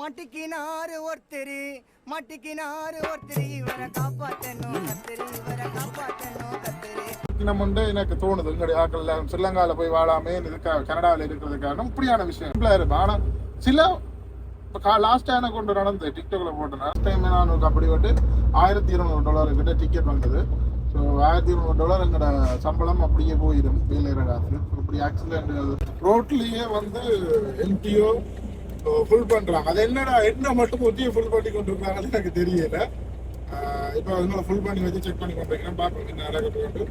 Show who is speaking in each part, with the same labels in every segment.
Speaker 1: மட்டிக்கினாரு ஒருத்தரு மட்டிக்கினாரு ஒருத்தரு. இவரை காப்பாத்தணும் கத்தரு. இவரை காப்பாத்தணும் கத்தரு.
Speaker 2: நம்ம வந்து எனக்கு தோணுது. எங்களுடைய ஆட்கள் எல்லாம் ஸ்ரீலங்கால போய் வாழாமே இதுக்காக கனடாவில் இருக்கிறது காரணம் இப்படியான விஷயம். சிம்பிளா இருக்கும் ஆனா சில லாஸ்ட் எனக்கு கொண்டு நடந்தது. டிக்டாக்ல போட்டேன். லாஸ்ட் டைம் நான் கபடி விட்டு ஆயிரத்தி இருநூறு டாலர் கிட்ட டிக்கெட் வந்தது. ஸோ ஆயிரத்தி இருநூறு டாலர் எங்களோட சம்பளம் அப்படியே போயிடும். வேலையிற காசு இப்படி ஆக்சிடென்ட் ரோட்லயே வந்து என்டிஓ ஃபுல் பண்றாங்க அது என்னடா என்ன மட்டும் ஒத்தியை ஃபுல் பண்ணி கொண்டு இருக்காங்கன்னு எனக்கு தெரியல இப்போ அதனால ஃபுல் பண்ணி வச்சு செக் பண்ணி கொண்டிருக்கேன் பார்ப்போம் என்ன நடக்க போட்டு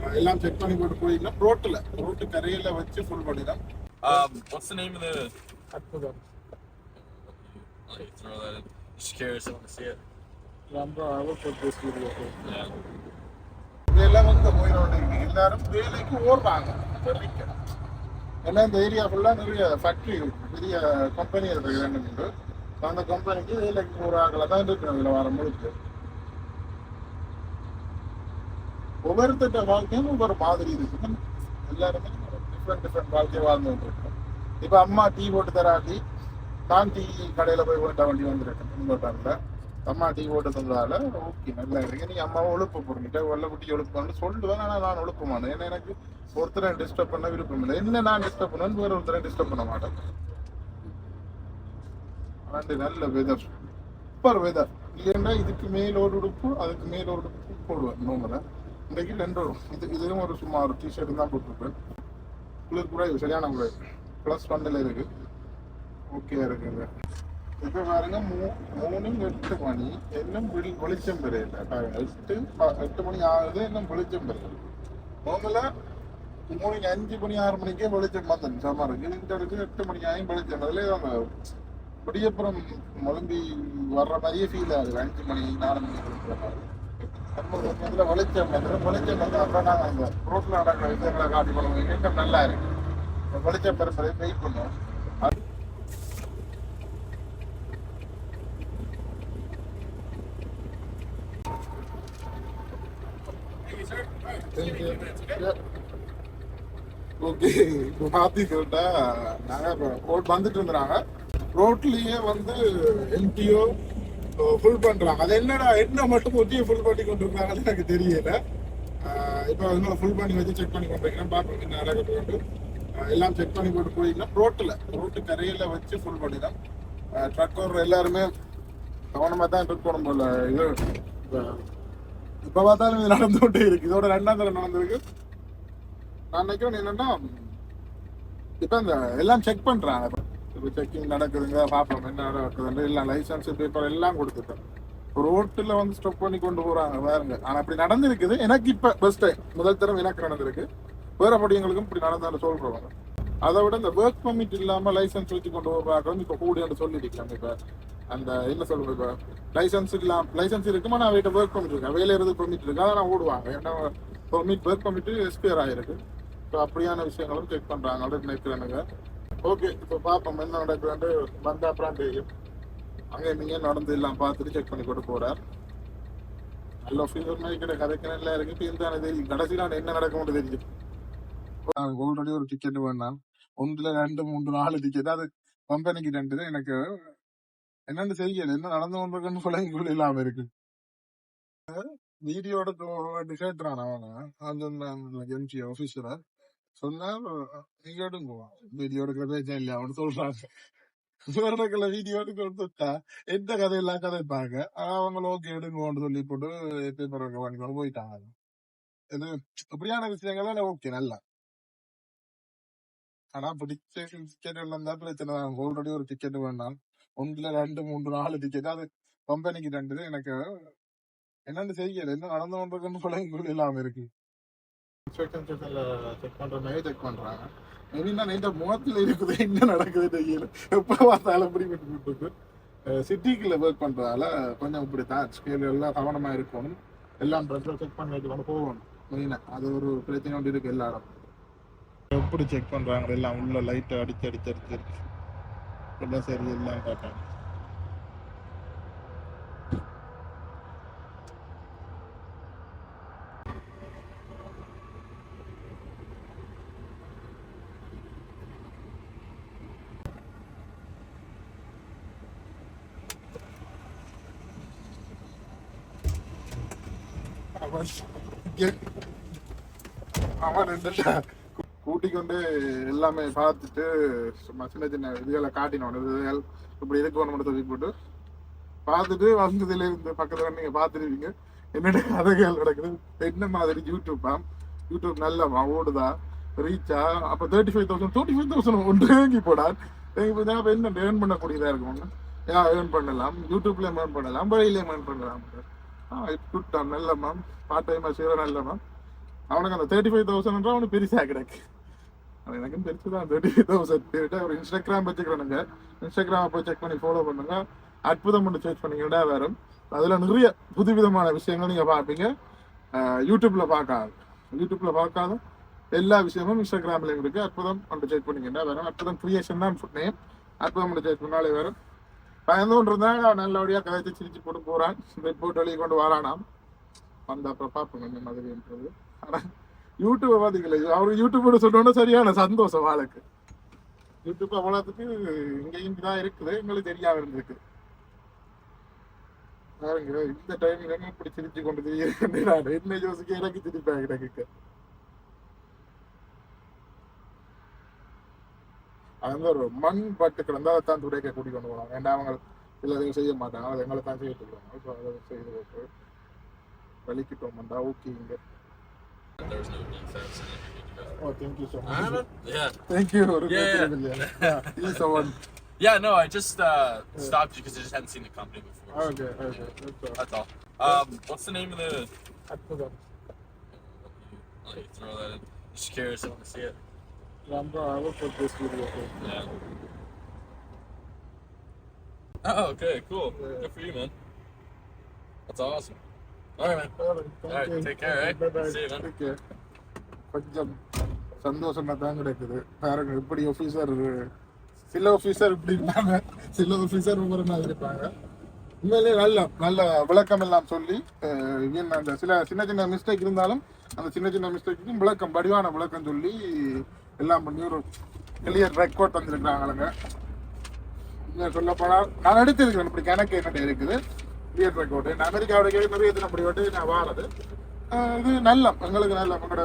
Speaker 2: ஆஹ் எல்லாம் செக் பண்ணி போட்டு போயிடலாம் ரோட்டில் ரோட்டு கரையில வச்சு ஃபுல் பண்ணிடலாம்
Speaker 3: Um, what's the name of the? throw that in. Just curious, I want to see it.
Speaker 2: ரொம்ப அவர் போட்டு
Speaker 3: Yeah.
Speaker 2: இதெல்லாம் வந்து போயிடோட எல்லாரும் வேலைக்கு ஓடுறாங்க ஏன்னா இந்த ஏரியா ஃபுல்லாக நிறைய ஃபேக்ட்ரி இருக்கு பெரிய கம்பெனி இருக்கு ரெண்டு மூன்று. So அந்த கம்பெனிக்கு வேலைக்கு ஆகல தான் இருக்கு இதில் வர முழுக்க. ஒவ்வொருத்தட்ட வாழ்க்கையும் ஒவ்வொரு மாதிரி இருக்கு எல்லாருமே டிஃப்ரெண்ட் டிஃப்ரெண்ட் வாழ்க்கையை வாழ்ந்துட்டு இருக்கோம் இப்போ அம்மா டீ போட்டு தராட்டி நான் டீ கடையில் போய் போட்டா வண்டி வந்துருக்கேன் முன்னோட்டாங்கள அம்மா டீ போட்டு தந்ததால ஓகே நல்லா இருக்கு. நீ அம்மாவை ஒழுப்பு போடுங்கிட்ட வெள்ளை குட்டி ஒழுப்பு சொல்லுவேன் ஆனால் நான் ஒழுப்ப ஏன்னா எனக்கு ஒருத்தரை டிஸ்டர்ப் பண்ண விருப்பம் இல்லை. என்ன நான் டிஸ்டர்ப் பண்ணுவேன்? வேற ஒருத்தரை டிஸ்டர்ப் பண்ண மாட்டேன். ஆண்டு நல்ல வெதர் சூப்பர் வெதர் இல்லைன்னா இதுக்கு மேல் ஒரு உடுப்பு அதுக்கு மேல் ஒரு உடுப்பு போடுவேன். நோம்புல இன்றைக்கு ரெண்டு இது இதுவும் ஒரு சும்மா ஒரு டிஷர்ட் தான் போட்டிருப்பேன். குளிர் கூட இது சரியான குளிர் ப்ளஸ் ஒன்னில் இருக்கு. ஓகே இருக்குங்க. இப்போ பாருங்க மூ மூணும் எட்டு மணி. இன்னும் வெளி வெளிச்சம் பெறையில எட்டு எட்டு மணி ஆகுது. இன்னும் வெளிச்சம் பெறையில நோம்புல மூணு அஞ்சு மணி ஆறு மணிக்கே வெளிச்சம் வந்தது சம இன்டருக்கு இந்த எட்டு மணி ஆகும் வெளிச்சம் அதுல அவங்க விடியப்புறம் முழம்பி வர்ற மாதிரியே ஃபீல் ஆகுது. அஞ்சு மணி நாலு மணி இருக்கிற மாதிரி வெளிச்சம் வந்து வெளிச்சம் வந்து அப்புறம் நாங்கள் அந்த ரோட்ல நடக்கிற விஷயங்களை காட்டி பண்ணுவோம் இன்னும் நல்லா இருக்கு. வெளிச்சம் பெருப்பதை வெயிட் பண்ணுவோம் அது ஓகே. இப்போ பார்த்துக்கிட்டா நாங்கள் இப்போ ரோட் வந்துட்டு இருந்தாங்க ரோட்லேயே வந்து எம்டிஓ ஃபுல் பண்ணுறாங்க அது என்னடா என்ன மட்டும் ஒத்தியை ஃபுல் பண்ணி கொண்டு இருக்காங்கன்னு எனக்கு தெரியல. இப்போ அதனால ஃபுல் பண்ணி வச்சு செக் பண்ணி கொண்டிருக்கேன் பார்ப்போம் என்ன நடக்க போட்டு எல்லாம் செக் பண்ணி போட்டு போயிடலாம். ரோட்டில் ரோட்டு கரையில் வச்சு ஃபுல் பண்ணி தான் ட்ரக் ஓடுற எல்லாருமே கவனமாக தான் ட்ரக் போட போல. இது இப்போ பார்த்தாலும் இது நடந்து கொண்டே இருக்கு. இதோட ரெண்டாம் தடவை நடந்திருக்கு. நான் நினைக்கிறேன் என்னன்னா இப்ப இந்த எல்லாம் செக் பண்றாங்க. இப்போ செக்கிங் நடக்குதுங்க பார்ப்போம் என்ன நடக்குதுன்னு. எல்லாம் லைசன்ஸ் பேப்பர் எல்லாம் கொடுத்துட்டேன் ரோட்டில் வந்து ஸ்டப் பண்ணி கொண்டு போறாங்க பாருங்க. ஆனால் அப்படி நடந்திருக்குது. எனக்கு இப்போ ஃபர்ஸ்ட் டைம் முதல் தரம் எனக்கு நடந்திருக்கு. வேற படியங்களுக்கும் இப்படி நடந்தாலும் சொல்றவங்க அதை விட இந்த ஒர்க் பர்மிட் இல்லாமல் லைசன்ஸ் வச்சு கொண்டு போகிறாங்க வந்து இப்போ கூடியாண்டு சொல்லிருக்கலாம் இப்போ. அந்த என்ன சொல்றது இப்போ? லைசன்ஸ் இல்லாம லைசன்ஸ் இருக்குமா? நான் வீட்டை ஒர்க் பர்மிட் இருக்கேன் வேலை இருந்து பர்மிட் இருக்கு. அதை நான் ஓடுவாங்க. ஏன்னா பர்மிட் ஒர்க் பர்மிட் எக்ஸ்பயர் ஆயிருக்கு. ஸோ அப்படியான விஷயங்களும் செக் பண்ணுறாங்க அப்படின்னு நினைக்கிறேனுங்க. ஓகே இப்போ பார்ப்போம் என்ன நடக்குதுன்ட்டு வந்தா அப்புறம் தெரியும் அங்கே நீங்கள் நடந்து எல்லாம் பார்த்துட்டு செக் பண்ணி கொண்டு போகிறார் நல்ல ஃபீவர் மாதிரி கதைக்கு நல்லா இருக்கு. இப்போ இந்த தெரியும் கடைசியில் நான் என்ன நடக்கும்னு தெரியும் ஆல்ரெடி ஒரு டிக்கெட் வேணாம். ஒன்றுல ரெண்டு மூன்று நாலு டிக்கெட் அது கம்பெனிக்கு ரெண்டு எனக்கு. என்னென்னு செய்யல என்ன நடந்து கொண்டிருக்குன்னு சொல்ல இங்குள்ள இல்லாம இருக்கு. வீடியோட கேட்டுறான் அவன். அந்த எம்ஜி ஆஃபீஸரை சொன்னா நீங்க போவான். வீடியோ எடுக்கிற பேச்சா இல்லையா அவனு சொல்றாங்க. வேறக்கல வீடியோ எடுக்க கொடுத்துட்டா எந்த கதையெல்லாம் கதைப்பாங்க? அவங்கள ஓகே எடுங்கன்னு சொல்லி போட்டு பேப்பர் ஒர்க் போயிட்டாங்க. இது இப்படியான விஷயங்கள் ஓகே நல்லா. ஆனா பிடிச்ச டிக்கெட் எல்லாம் தான் பிரச்சனை தான். ஆல்ரெடி ஒரு டிக்கெட் வேண்டாம் ஒன்றுல ரெண்டு மூன்று நாலு டிக்கெட் அது கம்பெனிக்கு ரெண்டு. எனக்கு என்னன்னு செய்யல என்ன நடந்து கொண்டிருக்குன்னு சொல்ல இல்லாம இருக்கு. செக் பண்ற மாதிரி செக் பண்றாங்க. மேபி நான் முகத்துல இருக்குது என்ன நடக்குது தெரியல. எப்போ பார்த்தாலும் இப்படி விட்டு சிட்டிக்குள்ள ஒர்க் பண்றதால கொஞ்சம் இப்படித்தான். ஸ்கேல் எல்லாம் கவனமா இருக்கணும். எல்லாம் ப்ரெஷர் செக் பண்ணிட்டு போகணும். மெயினா அது ஒரு பிரச்சனை ஒன்று இருக்கு எல்லாரும். எப்படி செக் பண்றாங்க? எல்லாம் உள்ள லைட்டை அடிச்சு அடிச்சு அடிச்சு அடிச்சு. எல்லாம் சரி எல்லாம் காட்டாங்க அவன் ரெண்டு கூட்டிக் கொண்டு எல்லாமே பார்த்துட்டு சும்மா சின்ன சின்ன இதுகளை காட்டினோம் இதுகள் இப்படி மட்டும் தூக்கி போட்டு பார்த்துட்டு வந்ததுல இருந்து பக்கத்துல நீங்க பார்த்துருவீங்க என்னென்ன கதைகள் நடக்குது என்ன மாதிரி யூடியூப்பா யூடியூப் நல்லவா ஓடுதா ரீச்சா அப்போ thirty five thousand thirty five thousand ஒன்று ஏங்கி போடா ஏங்கி போய் அப்போ என்ன ஏர்ன் பண்ணக்கூடியதா இருக்கும் ஒண்ணு யா ஏர்ன் பண்ணலாம் யூடியூப்லேயும் ஏர்ன் பண்ணலாம் வழியிலையும் ஏர்ன் பண்ணலாம் ஆ குட் நல்ல மேம் பார்ட் டைமாக செய்கிற நல்ல மேம் அவனுக்கு அந்த தேர்ட்டி ஃபைவ் தௌசண்ட் அவனுக்கு பெருசாக கிடைக்கு. அது எனக்கும் பெருசு தான் தேர்ட்டி ஃபைவ் தௌசண்ட் ஒரு இன்ஸ்டாகிராம் வச்சுக்கிறேனுங்க இன்ஸ்டாகிராமை போய் செக் பண்ணி ஃபாலோ பண்ணுங்க. அற்புதம் ஒன்று சர்ச் பண்ணீங்கன்னா வரும் அதில் நிறைய புதுவிதமான விஷயங்கள் நீங்கள் பார்ப்பீங்க. யூடியூப்பில் பார்க்காது. யூடியூப்பில் பார்க்காத எல்லா விஷயமும் இன்ஸ்டாகிராமில் இருக்குது அற்புதம் ஒன்று செக் பண்ணீங்கன்னா வரும் அற்புதம் கிரியேஷன் தான் ஃபுட் நேம் அற்புதம் ஒன்று செக் பண்ணாலே வரும் பயந்து கொண்டு இருந்தா நல்லபடியாக கதைச்சு சிரிச்சு போட்டு போறான். ரிப்போர்ட் வெளியே கொண்டு வரானாம். வந்த அப்புறம் பார்ப்போம் இந்த மாதிரின்றது ஆனா யூடியூப் பாத்தீங்களா? அவரு யூடியூப் சொன்னோன்னா சரியான சந்தோஷம் வாளுக்கு யூடியூப் அவ்வளோத்துக்கு இங்கேயும் தான் இருக்குது. எங்களுக்கு தெரியாம இருந்திருக்கு. பாருங்க இந்த டைம்ல இப்படி சிரிச்சு கொண்டு தெரியுது நான் என்ன யோசிக்க எனக்கு சிரிப்பாங்க எனக்கு அது வந்து ஒரு மண் பட்டு கிடந்தா அதை தான் துடைக்க கூட்டி கொண்டு போவாங்க ஏன்னா அவங்க சில இது செய்ய மாட்டாங்க அதை எங்களை தான் செய்ய சொல்லுவாங்க ஸோ அதை செய்து போட்டு வலிக்கிட்டோம்டா ஓகே இங்க
Speaker 3: There was no defense. and you need to go.
Speaker 2: Oh thank you so
Speaker 3: I
Speaker 2: much
Speaker 3: haven't? Yeah.
Speaker 2: Thank you ஒரு
Speaker 3: Yeah, yeah.
Speaker 2: பிரச்சனை இல்லையா is one
Speaker 3: Yeah, no, I just uh, stopped you because I just hadn't seen the company before. so-
Speaker 2: okay okay
Speaker 3: That's all. Um, what's the name of the?
Speaker 2: அற்புதம்
Speaker 3: I'll let you throw that in. Just curious. I want to see it.
Speaker 2: ரொம்ப video.
Speaker 3: Yeah. Oh, okay, cool. Good for you, man. That's awesome. All right, man.
Speaker 2: All
Speaker 3: right, take care? See you, man.
Speaker 2: Take care. கொஞ்சம் சந்தோஷமா தான் கிடைக்குது பாருங்க இப்படி officer சில officer இப்படி இருப்பாங்க சில ஆஃபீஸர் ஒவ்வொரு மாதிரி இருப்பாங்க உண்மையிலேயே நல்ல நல்ல விளக்கம் எல்லாம் சொல்லி அந்த சில சின்ன சின்ன மிஸ்டேக் இருந்தாலும் அந்த சின்ன சின்ன மிஸ்டேக்கும் விளக்கம் வடிவான விளக்கம் சொல்லி எல்லாம் பண்ணி ஒரு கிளியர் ரெக்கார்ட் வந்திருக்கிறாங்களுங்க சொல்ல போனா நான் எடுத்திருக்கிறேன். இப்படி கணக்கு என்ன இருக்குது. கிளியர் ரெக்கார்டு நான் அமெரிக்காவோட கேள்வி நிறைய இது அப்படி வந்து நான் வாரது. இது நல்ல எங்களுக்கு நல்ல எங்களோட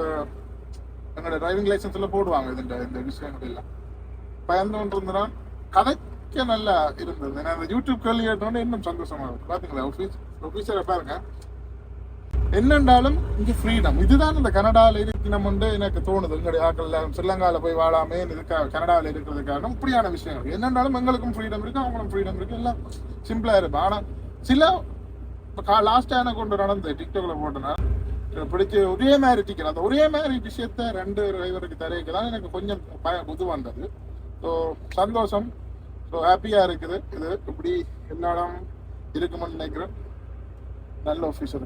Speaker 2: எங்களோட டிரைவிங் லைசன்ஸில் போடுவாங்க இந்த இந்த விஷயங்கள் எல்லாம். பயந்து கொண்டு கதைக்க நல்லா இருந்தது. நான் அந்த யூடியூப் கேள்வி கேட்டோன்னே இன்னும் சந்தோஷமாக இருக்குது பார்த்தீங்களா ஆஃபீஸ் ஆஃபீஸரை பாருங்கள் என்னண்டாலும் இங்கே ஃப்ரீடம் இதுதான் இந்த கனடாவில் இருக்கணும்னு எனக்கு தோணுது. எங்களுடைய ஆட்கள் ஸ்ரீலங்காவில் போய் வாழாமே இதுக்காக கனடாவில் இருக்கிறது காரணம் இப்படியான இருக்குது என்னண்டாலும் எங்களுக்கும் ஃப்ரீடம் இருக்குது அவங்களுக்கும் ஃப்ரீடம் இருக்குது எல்லாம் சிம்பிளாக இருக்கும் ஆனால் சில லாஸ்ட் எனக்கு கொண்டு நடந்தது. டிக்டாக்ல போட்டேன்னா பிடிச்சி ஒரே மாதிரி டிக்கெட் அந்த ஒரே மாதிரி விஷயத்த ரெண்டு டிரைவருக்கு தரைக்கு தான் எனக்கு கொஞ்சம் பய புது வந்தது. ஸோ சந்தோஷம். ஸோ ஹாப்பியாக இருக்குது. இது இப்படி எல்லா இடம் இருக்குமென்னு நினைக்கிறேன். நல்ல ஆஃபீஸர்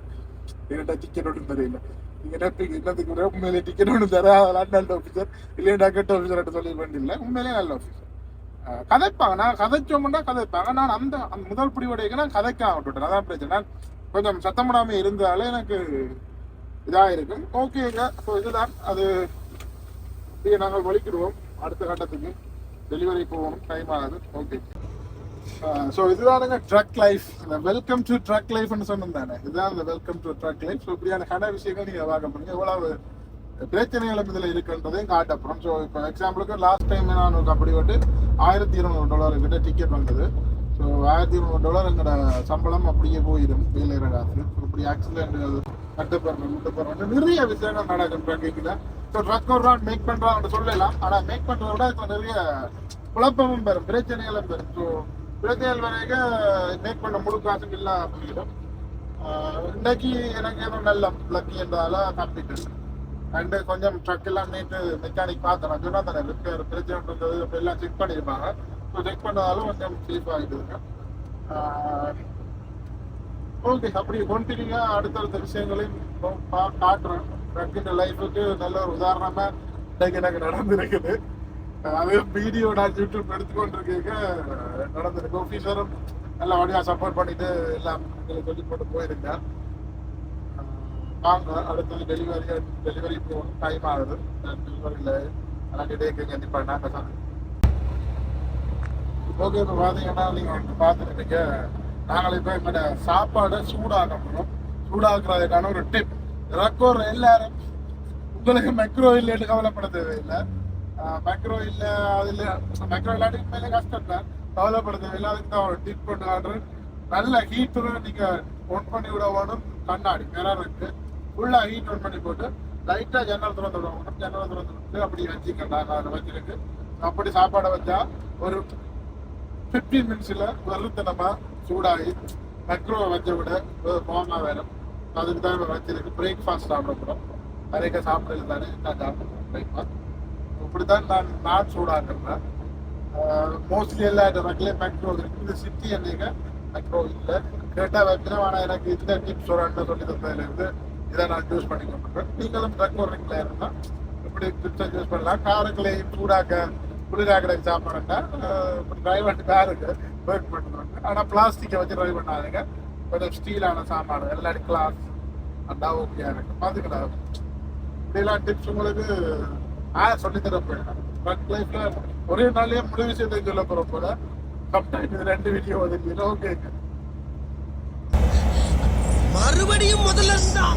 Speaker 2: இல்லைன்னா டிக்கெட் ஒன்றும் தெரியல நீங்க நெட்டுக்கு இன்னத்துக்கு உண்மையிலே டிக்கெட் ஒன்றும் தர அதெல்லாம் நல்ல ஆஃபீஸர் இல்லையா கெட்ட ஆஃபீஸர் சொல்லி வேண்டியில்லை உண்மையிலே நல்ல ஆஃபீஸர் கதைப்பாங்க. நான் கதைச்சோம்னா கதைப்பாங்க. நான் அந்த அந்த முதல் பிடிவடைக்கு நான் கதைக்காம விட்டுட்டேன் அதான் பிரச்சனை. கொஞ்சம் சத்தம் இருந்தாலே எனக்கு இதாக இருக்கும் ஓகேங்க ஸோ இதுதான். அது நாங்கள் வலிக்கிடுவோம் அடுத்த கட்டத்துக்கு டெலிவரி போகணும் டைம் ஆகுது. ஓகே ஸோ இதுதானுங்க ட்ரக் லைஃப் இந்த வெல்கம் டு ட்ரக் லைஃப்னு சொன்னோம் இதுதான் இந்த welcome to truck life so இப்படியான கட விஷயங்கள் நீங்கள் பார்க்க போறீங்க எவ்வளவு பிரச்சனைகளும் இதில் இருக்குன்றதையும் காட்டப்புறம் ஸோ இப்போ எக்ஸாம்பிளுக்கு லாஸ்ட் டைம் நான் ஒரு அப்படி வந்து ஆயிரத்தி இருநூறு டாலர் கிட்ட டிக்கெட் வந்தது. ஸோ ஆயிரத்தி இருநூறு டாலர் எங்களோட சம்பளம் அப்படியே போயிடும். வேலையிற காசு இப்படி ஆக்சிடென்ட் கட்டுப்படுற முட்டுப்படுற நிறைய விஷயங்கள் நடக்கும் ட்ரக்கிங்கில் ஸோ ட்ரக் ஒரு நாள் மேக் பண்ணுறான்னு சொல்லலாம். ஆனால் மேக் பண்ணுறத விட இப்போ நிறைய குழப்பமும் பெறும் பிரச்சனைகளும் பெறும் ஸோ பிரதேல் வரைக்கும் மேக் பண்ண முழு காசும் இல்லாம போயிடும். ஆஹ் இன்னைக்கு எனக்கு ஏதோ நல்ல லக்கி என்றால தப்பிட்டு அண்டு கொஞ்சம் ட்ரக் எல்லாம் நேற்று மெக்கானிக் பார்த்தேன் சொன்னா தானே ரிப்பேர் பிரச்சனை இருந்தது அப்படி எல்லாம் செக் பண்ணியிருப்பாங்க. ஸோ செக் பண்ணதாலும் கொஞ்சம் சேஃப் ஆகிட்டு ஓகே அப்படி கொண்டினியூ அடுத்தடுத்த விஷயங்களையும் பா- காட்டுறேன் ட்ரக்கின் லைஃபுக்கு நல்ல ஒரு உதாரணமாக இன்னைக்கு எனக்கு நடந்திருக்குது. அது வீடியோ நான் யூடியூப் எடுத்துக்கொண்டிருக்கீங்க. நடந்திருக்கு. ஆஃபீஸரும் நல்ல வழியா சப்போர்ட் பண்ணிட்டு எல்லாம் சொல்லி போட்டு போயிருங்க. வாங்க அடுத்தது டெலிவரி டெலிவரி டைம் ஆகுது. டெலிவரியில் எனக்கு டேக்கு கண்டிப்பாக நாங்கள் ஓகே இப்போ பார்த்தீங்கன்னா நீங்கள் வந்து பார்த்துருக்கீங்க நாங்கள் இப்போ எங்களோட சாப்பாடை சூடாக போகிறோம் சூடாக்குறதுக்கான ஒரு டிப் ரெக்கோர் எல்லாரும் உங்களுக்கு மெக்ரோ இல்லைன்னு கவலைப்பட தேவையில்லை. மெக்ரோ இல்லை அதில் மைக்ரோ இல்லாட்டி மேலே கஷ்டம் தான் கவலைப்படுது தேவையில்லை அதுக்கு தான் ட்ரீட் டிப் பண்ணி நல்ல ஹீட்டரும் நீங்கள் ஒன் பண்ணி விட வேணும் கண்ணாடி மிரர் இருக்கு. ஃபுல்லாக ஹீட் ஒன் பண்ணி போட்டு லைட்டாக ஜன்னல் திறந்து விடுவாங்க ஜன்னல் திறந்து விட்டு அப்படி வச்சுக்கண்டா அதில் வச்சிருக்கு அப்படி சாப்பாடை வச்சா ஒரு ஃபிஃப்டீன் மினிட்ஸில் வெறுத்தனமா சூடாகி மெக்ரோ வச்ச விட போமா வேணும் அதுக்கு தான் வச்சிருக்கு பிரேக்ஃபாஸ்ட் சாப்பிட போகிறோம் நிறைய சாப்பிடல தானே? நான் சாப்பிடுறேன் பிரேக்ஃபாஸ்ட் இப்படி தான் நான் நான் சூடாக்குறேன். மோஸ்ட்லி எல்லா இடத்துலயே மெக்ரோ இருக்கு. இந்த சிட்டி என்னங்க? மேக்ரோ இல்லை. கேட்டால் வைக்கிறேன் ஆனால் எனக்கு இந்த டிப்ஸ் ஒரு அண்ணன் சொல்லி தந்ததுலேருந்து இதை நான் யூஸ் பண்ணி கொண்டிருக்கேன் நீங்களும் மெக்ரோ ரிங்கில் இருந்தால் இப்படி டிப்ஸை யூஸ் பண்ணலாம். காருக்குள்ளேயும் சூடாக்க குளிராக்கிற சாப்பிட்றேன்னா டிரைவர் காருக்கு ஒர்க் பண்ணுறாங்க ஆனால் பிளாஸ்டிக்கை வச்சு ட்ரைவ் பண்ணாதுங்க. கொஞ்சம் ஸ்டீலான சாமான் எல்லாரும் கிளாஸ் அண்டா ஓகே இருக்கு. பார்த்துக்கலாம் இப்படிலாம் டிப்ஸ் உங்களுக்கு நான் சொல்லி தர ஒர்க் லைஃப்ல ஒரே நாள்லயே முழு விஷயத்தை சொல்ல போற போல. சம்டைம் இது ரெண்டு வீடியோ வந்து ஓகே
Speaker 4: மறுபடியும் முதல்ல இருந்தா